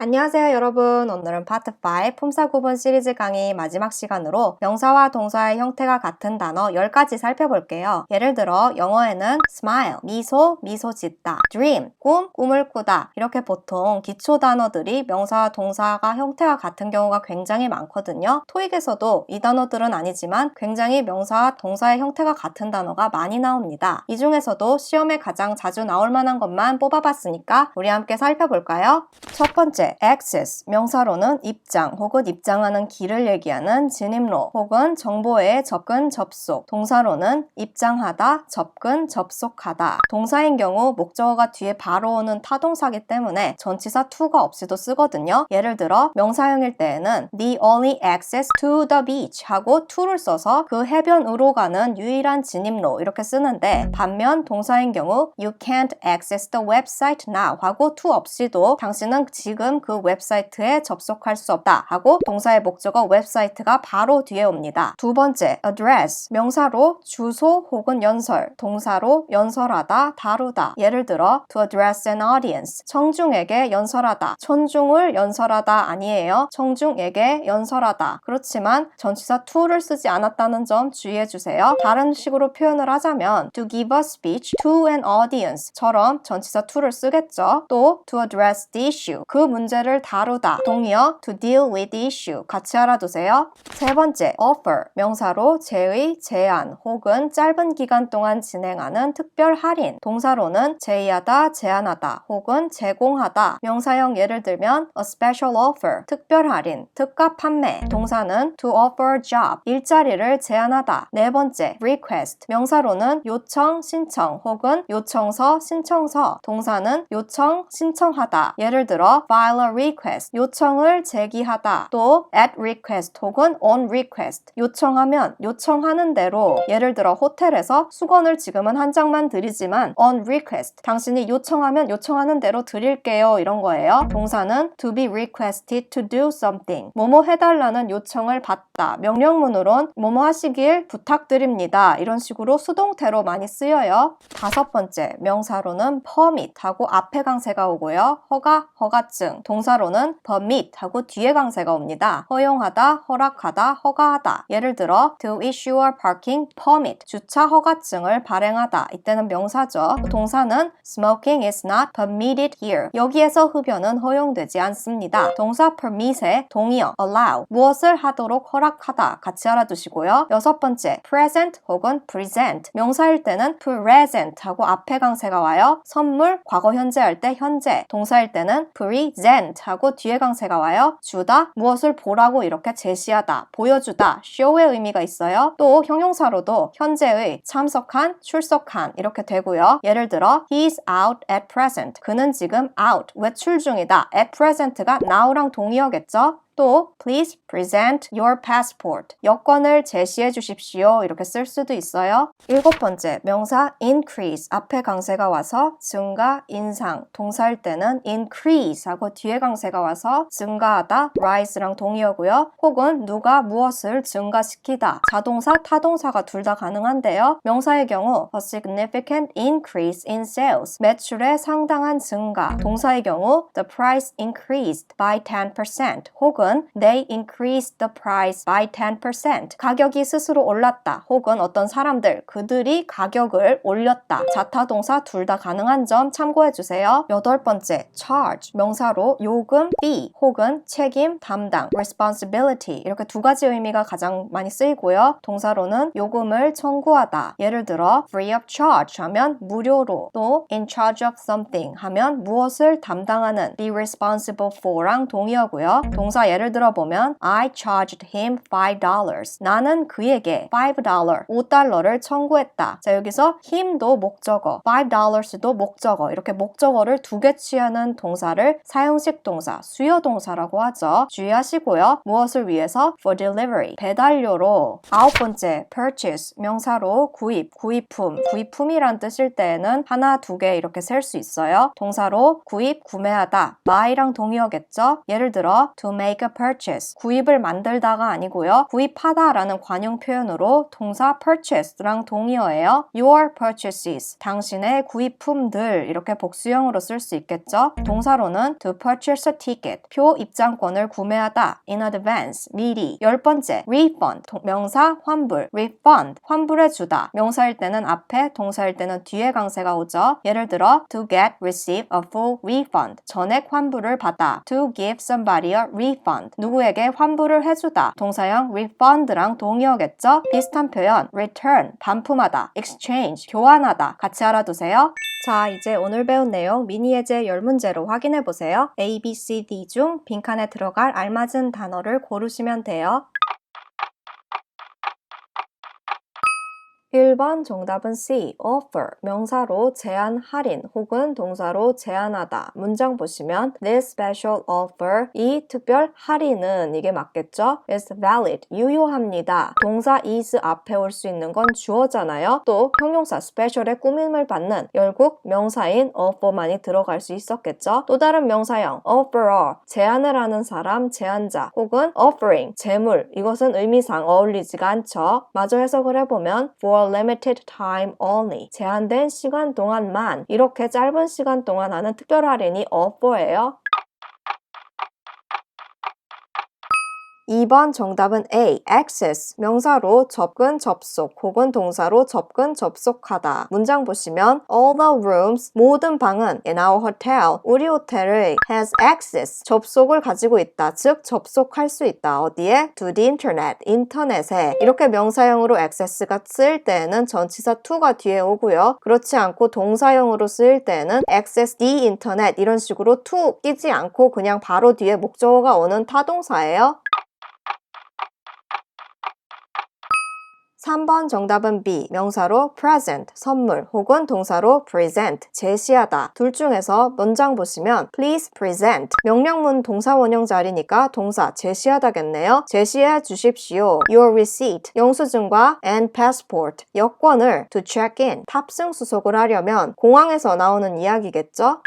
안녕하세요 여러분. 오늘은 파트 5 품사 구분 시리즈 강의 마지막 시간으로 명사와 동사의 형태가 같은 단어 10가지 살펴볼게요. 예를 들어 영어에는 smile 미소 미소 짓다 dream 꿈 꿈을 꾸다. 이렇게 보통 기초 단어들이 명사와 동사가 형태가 같은 경우가 굉장히 많거든요. 토익에서도 이 단어들은 아니지만 굉장히 명사와 동사의 형태가 같은 단어가 많이 나옵니다. 이 중에서도 시험에 가장 자주 나올 만한 것만 뽑아봤으니까 우리 함께 살펴볼까요? 첫 번째 access 명사로는 입장 혹은 입장하는 길을 얘기하는 진입로 혹은 정보의 접근 접속. 동사로는 입장하다 접근 접속하다. 동사인 경우 목적어가 뒤에 바로 오는 타동사기 때문에 전치사 to가 없이도 쓰거든요. 예를 들어 명사형일 때에는 the only access to the beach 하고 to를 써서 그 해변으로 가는 유일한 진입로 이렇게 쓰는데 반면 동사인 경우 you can't access the website now 하고 to 없이도 당신은 지금 그 웹사이트에 접속할 수 없다 하고 동사의 목적어 웹사이트가 바로 뒤에 옵니다. 두 번째, address 명사로 주소 혹은 연설, 동사로 연설하다, 다루다. 예를 들어 to address an audience 청중에게 연설하다, 천중을 연설하다 아니에요. 청중에게 연설하다. 그렇지만 전치사 to를 쓰지 않았다는 점 주의해 주세요. 다른 식으로 표현을 하자면 to give a speech to an audience처럼 전치사 to를 쓰겠죠. 또 to address the issue 그 문제 를 다루다. 동의어 to deal with issue. 같이 알아두세요. 세 번째 offer. 명사로 제의, 제안 혹은 짧은 기간 동안 진행하는 특별 할인. 동사로는 제의하다, 제안하다 혹은 제공하다. 명사형 예를 들면 a special offer. 특별 할인, 특가 판매. 동사는 to offer job. 일자리를 제안하다. 네 번째 request. 명사로는 요청, 신청 혹은 요청서, 신청서. 동사는 요청, 신청하다. 예를 들어 file request 요청을 제기하다. 또 at request 혹은 on request 요청하면 요청하는 대로 예를 들어 호텔에서 수건을 지금은 한 장만 드리지만 on request 당신이 요청하면 요청하는 대로 드릴게요. 이런 거예요. 동사는 to be requested to do something. 뭐뭐 해달라는 요청을 받다. 명령문으론 뭐뭐 하시길 부탁드립니다. 이런 식으로 수동태로 많이 쓰여요. 다섯 번째 명사로는 permit 하고 앞에 강세가 오고요. 허가, 허가증 동사로는 permit 하고 뒤에 강세가 옵니다. 허용하다, 허락하다, 허가하다. 예를 들어 to issue a parking permit 주차 허가증을 발행하다. 이때는 명사죠. 동사는 smoking is not permitted here. 여기에서 흡연은 허용되지 않습니다. 동사 permit의 동의어 allow 무엇을 하도록 허락하다 같이 알아두시고요. 여섯 번째 present 혹은 present 명사일 때는 present 하고 앞에 강세가 와요. 선물 과거 현재 할 때 현재 동사일 때는 present 하고 뒤에 강세가 와요. 주다 무엇을 보라고 이렇게 제시하다 보여주다 show의 의미가 있어요. 또 형용사로도 현재의 참석한 출석한 이렇게 되고요. 예를 들어 he's out at present 그는 지금 out 외출 중이다 at present가 now랑 동의어겠죠. 또 please present your passport. 여권을 제시해 주십시오. 이렇게 쓸 수도 있어요. 일곱 번째 명사 increase. 앞에 강세가 와서 증가 인상. 동사일 때는 increase 하고 뒤에 강세가 와서 증가하다 rise랑 동의어고요. 혹은 누가 무엇을 증가시키다. 자동사 타동사가 둘 다 가능한데요. 명사의 경우 a significant increase in sales. 매출의 상당한 증가. 동사의 경우 the price increased by 10% 혹은 혹은 they increased the price by 10%. 가격이 스스로 올랐다. 혹은 어떤 사람들, 그들이 가격을 올렸다. 자타동사 둘 다 가능한 점 참고해 주세요. 여덟 번째, charge. 명사로 요금, fee 혹은 책임, 담당, responsibility. 이렇게 두 가지 의미가 가장 많이 쓰이고요. 동사로는 요금을 청구하다. 예를 들어 free of charge 하면 무료로 또 in charge of something 하면 무엇을 담당하는 be responsible for랑 동의어고요. 동사 예를 예를 들어 보면 I charged him $5. 나는 그에게 $5, 5달러를 청구했다. 자, 여기서 him도 목적어, $5도 목적어. 이렇게 목적어를 두 개 취하는 동사를 사용식 동사, 수요 동사라고 하죠. 주의하시고요. 무엇을 위해서? for delivery. 배달료로. 아홉 번째, purchase. 명사로 구입, 구입품. 구입품이란 뜻일 때에는 하나, 두 개 이렇게 셀 수 있어요. 동사로 구입, 구매하다. buy랑 동의어겠죠? 예를 들어 to make make a purchase. 구입을 만들다가 아니고요. 구입하다라는 관용 표현으로 동사 purchase랑 동의어예요. Your purchases. 당신의 구입품들 이렇게 복수형으로 쓸 수 있겠죠. 동사로는 to purchase a ticket. 표 입장권을 구매하다 in advance. 미리. 열 번째 refund. 동- 명사 환불. refund. 환불해 주다. 명사일 때는 앞에, 동사일 때는 뒤에 강세가 오죠. 예를 들어 to get receive a full refund. 전액 환불을 받아. to give somebody a refund. 누구에게 환불을 해주다. 동사형 refund랑 동의어겠죠? 비슷한 표현 return. 반품하다. exchange. 교환하다. 같이 알아두세요. 자, 이제 오늘 배운 내용 미니 예제 10문제로 확인해 보세요. A, B, C, D 중 빈칸에 들어갈 알맞은 단어를 고르시면 돼요. 1번 정답은 C, offer. 명사로 제한 할인 혹은 동사로 제한하다. 문장 보시면 this special offer, 이 특별 할인은 이게 맞겠죠? is valid, 유효합니다. 동사 is 앞에 올 수 있는 건 주어잖아요. 또 형용사 special의 꾸밈을 받는 열국 명사인 offer만이 들어갈 수 있었겠죠? 또 다른 명사형 offerer, 제안을 하는 사람, 제안자 혹은 offering, 재물. 이것은 의미상 어울리지가 않죠. 마저 해석을 해보면 for limited time only. 제한된 시간 동안만 이렇게 짧은 시간 동안 하는 특별 할인이 offer예요. 2번 정답은 A. access. 명사로 접근, 접속 혹은 동사로 접근, 접속하다. 문장 보시면 all the rooms, 모든 방은 in our hotel, 우리 호텔의 has access, 접속을 가지고 있다. 즉, 접속할 수 있다. 어디에? to the internet, 인터넷에. 이렇게 명사형으로 access가 쓰일 때에는 전치사 to가 뒤에 오고요. 그렇지 않고 동사형으로 쓰일 때에는 access the internet 이런 식으로 to 끼지 않고 그냥 바로 뒤에 목적어가 오는 타동사예요. 3번 정답은 B. 명사로 present, 선물 혹은 동사로 present, 제시하다. 둘 중에서 문장 보시면 please present. 명령문 동사 원형 자리니까 동사 제시하다겠네요. 제시해 주십시오. Your receipt, 영수증과 and passport, 여권을 to check in, 탑승 수속을 하려면 공항에서 나오는 이야기겠죠?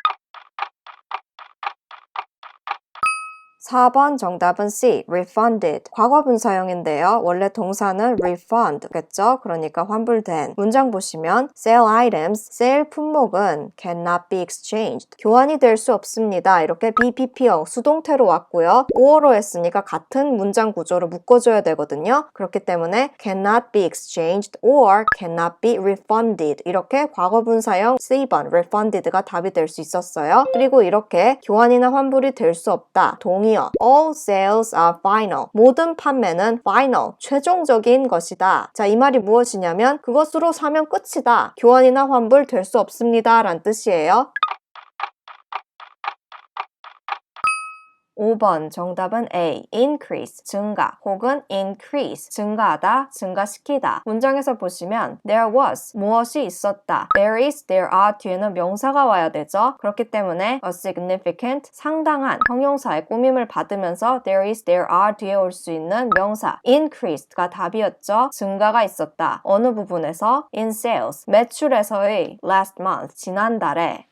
4번 정답은 C. refunded. 과거 분사형인데요. 원래 동사는 refund겠죠? 그러니까 환불된. 문장 보시면 sale items, sale 품목은 cannot be exchanged. 교환이 될 수 없습니다. 이렇게 BPP형 수동태로 왔고요. 오어로 했으니까 같은 문장 구조로 묶어줘야 되거든요. 그렇기 때문에 cannot be exchanged or cannot be refunded. 이렇게 과거 분사형 C번 refunded가 답이 될 수 있었어요. 그리고 이렇게 교환이나 환불이 될 수 없다. 동의 어 all sales are final. 모든 판매는 final, 최종적인 것이다. 자, 이 말이 무엇이냐면 그것으로 사면 끝이다. 교환이나 환불 될 수 없습니다. 라는 뜻이에요. 5번 정답은 A. increase 증가 혹은 increase 증가하다 증가시키다. 문장에서 보시면 there was 무엇이 있었다 there is there are 뒤에는 명사가 와야 되죠. 그렇기 때문에 a significant 상당한 형용사의 꾸밈을 받으면서 there is there are 뒤에 올 수 있는 명사 increased가 답이었죠. 증가가 있었다. 어느 부분에서? in sales 매출에서의 last month 지난달에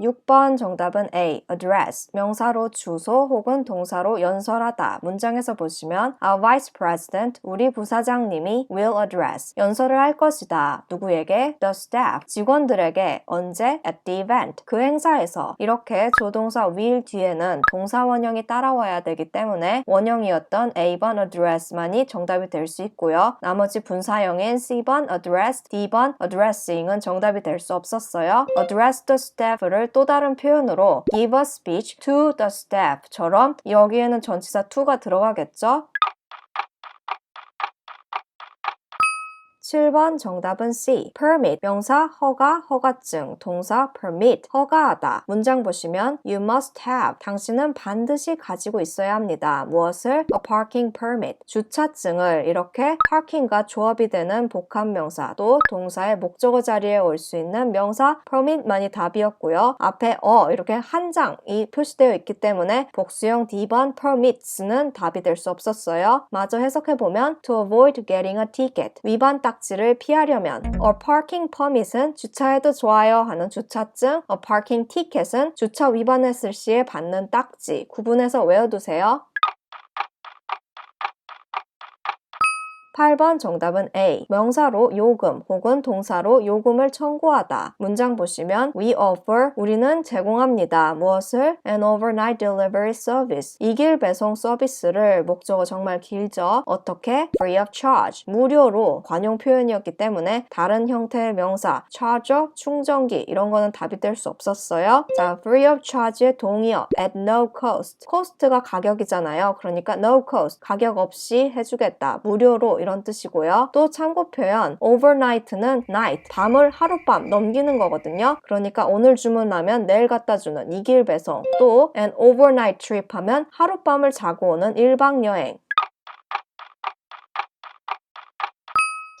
6번 정답은 A. address. 명사로 주소 혹은 동사로 연설하다. 문장에서 보시면 Our Vice President, 우리 부사장님이 will address. 연설을 할 것이다. 누구에게? The staff. 직원들에게. 언제? At the event. 그 행사에서. 이렇게 조동사 will 뒤에는 동사 원형이 따라와야 되기 때문에 원형이었던 A번 address만이 정답이 될 수 있고요. 나머지 분사형인 C번 address, D번 addressing은 정답이 될 수 없었어요. address the staff를 또 다른 표현으로 give a speech to the staff처럼 여기에는 전치사 to가 들어가겠죠? 7번 정답은 C. permit. 명사 허가, 허가증. 동사 permit. 허가하다. 문장 보시면 you must have. 당신은 반드시 가지고 있어야 합니다. 무엇을? a parking permit. 주차증을 이렇게 parking과 조합이 되는 복합 명사 또 동사의 목적어 자리에 올 수 있는 명사 permit만이 답이었고요. 앞에 어 이렇게 한 장이 표시되어 있기 때문에 복수형 D번 permits는 답이 될 수 없었어요. 마저 해석해 보면 to avoid getting a ticket. 위반 딱 딱지를 피하려면 A parking permit은 주차해도 좋아요 하는 주차증 A parking ticket은 주차 위반했을 시에 받는 딱지 구분해서 외워두세요. 8번 정답은 A. 명사로 요금 혹은 동사로 요금을 청구하다. 문장 보시면 We offer 우리는 제공합니다. 무엇을? An overnight delivery service. 이길 배송 서비스를 목적어 정말 길죠. 어떻게? Free of charge. 무료로 관용 표현이었기 때문에 다른 형태의 명사 charger, 충전기 이런 거는 답이 될 수 없었어요. 자, free of charge의 동의어 at no cost. cost가 가격이잖아요. 그러니까 no cost. 가격 없이 해 주겠다. 무료로 이런 뜻이고요. 또 참고 표현 overnight는 night 밤을 하룻밤 넘기는 거거든요. 그러니까 오늘 주문하면 내일 갖다 주는 이길 배송. 또 an overnight trip 하면 하룻밤을 자고 오는 1박 여행.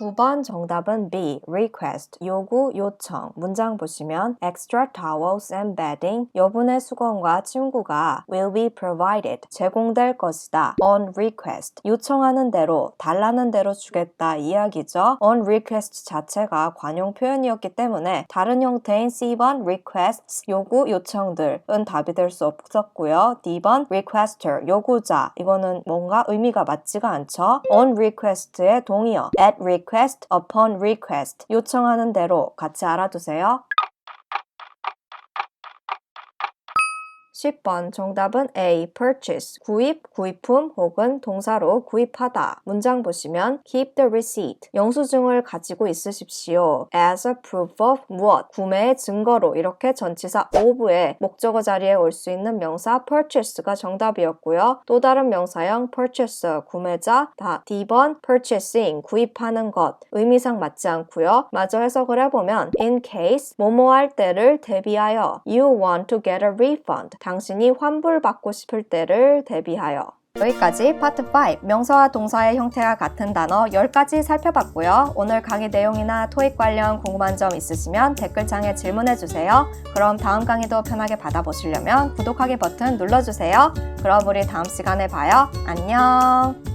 9번 정답은 B. request 요구 요청. 문장 보시면 extra towels and bedding 여분의 수건과 침구가 will be provided 제공될 것이다. on request 요청하는 대로 달라는 대로 주겠다 이야기죠. on request 자체가 관용 표현이었기 때문에 다른 형태인 C번 requests 요구 요청들은 답이 될 수 없었고요. D번 requester 요구자. 이거는 뭔가 의미가 맞지가 않죠. on request의 동의어. at request request upon request 요청하는 대로 같이 알아두세요. 10번 정답은 A. purchase 구입, 구입품 혹은 동사로 구입하다. 문장 보시면 keep the receipt 영수증을 가지고 있으십시오. as a proof of 무엇 구매의 증거로 이렇게 전치사 of의 목적어 자리에 올 수 있는 명사 purchase가 정답이었고요. 또 다른 명사형 purchaser 구매자 다 D번 purchasing 구입하는 것 의미상 맞지 않고요. 마저 해석을 해보면 in case 뭐뭐 할 때를 대비하여 you want to get a refund 당신이 환불받고 싶을 때를 대비하여 여기까지 파트 5 명사와 동사의 형태가 같은 단어 10가지 살펴봤고요. 오늘 강의 내용이나 토익 관련 궁금한 점 있으시면 댓글창에 질문해주세요. 그럼 다음 강의도 편하게 받아보시려면 구독하기 버튼 눌러주세요. 그럼 우리 다음 시간에 봐요. 안녕!